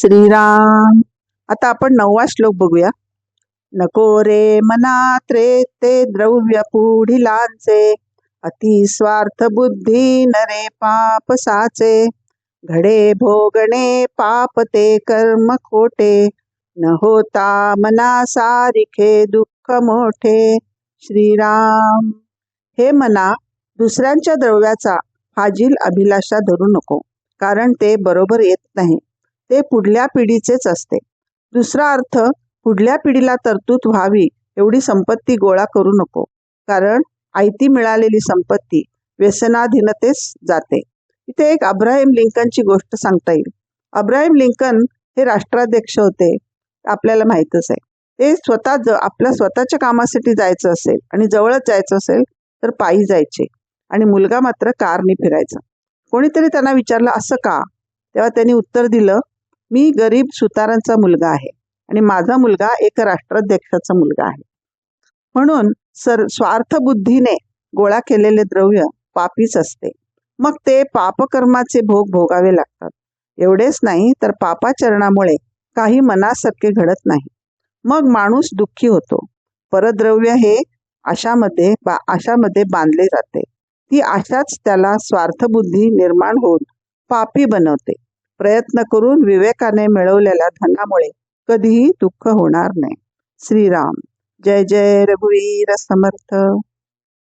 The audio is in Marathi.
श्रीराम. आता आपण नववा श्लोक बघूया. नको रे मनात रे ते द्रव्य पुढिलांचे. अति स्वार्थ बुद्धी नरे पाप साचे. घडे भोगणे पाप ते कर्म खोटे. न होता मना सारिखे दुःख मोठे. श्रीराम. हे मना दुसऱ्यांच्या द्रव्याचा फाजील अभिलाषा धरू नको. कारण ते बरोबर येत नाही. ते पुढल्या पिढीचेच असते. दुसरा अर्थ पुढल्या पिढीला तरतूद व्हावी एवढी संपत्ती गोळा करू नको. कारण आयती मिळालेली संपत्ती व्यसनाधीनतेच जाते. इथे एक अब्राहिम लिंकनची गोष्ट सांगता येईल. अब्राहिम लिंकन हे राष्ट्राध्यक्ष होते आपल्याला माहीतच आहे. ते स्वतः ज आपल्या स्वतःच्या कामासाठी जायचं असेल आणि जवळच जायचं असेल तर पायी जायचे आणि मुलगा मात्र कारने फिरायचा. कोणीतरी त्यांना विचारलं असं का? तेव्हा त्यांनी उत्तर दिलं मी गरीब सुतारांचा मुलगा आहे आणि माझा मुलगा एक राष्ट्राध्यक्षाचा मुलगा आहे. म्हणून सर स्वार्थबुद्धीने गोळा केलेले द्रव्य पापीच असते. मग ते पापकर्माचे भोग भोगावे लागतात. एवढेच नाही तर पापाचरणामुळे काही मनासारखे घडत नाही. मग माणूस दुःखी होतो. परद्रव्य हे आशामध्ये बा आशामध्ये बांधले जाते. ती आशाच त्याला स्वार्थबुद्धी निर्माण होऊन पापी बनवते. प्रयत्न करून विवेकाने मिळवलेल्या धनामुळे कधीही दुःख होणार नाही. श्रीराम. जय जय रघुवीर समर्थ.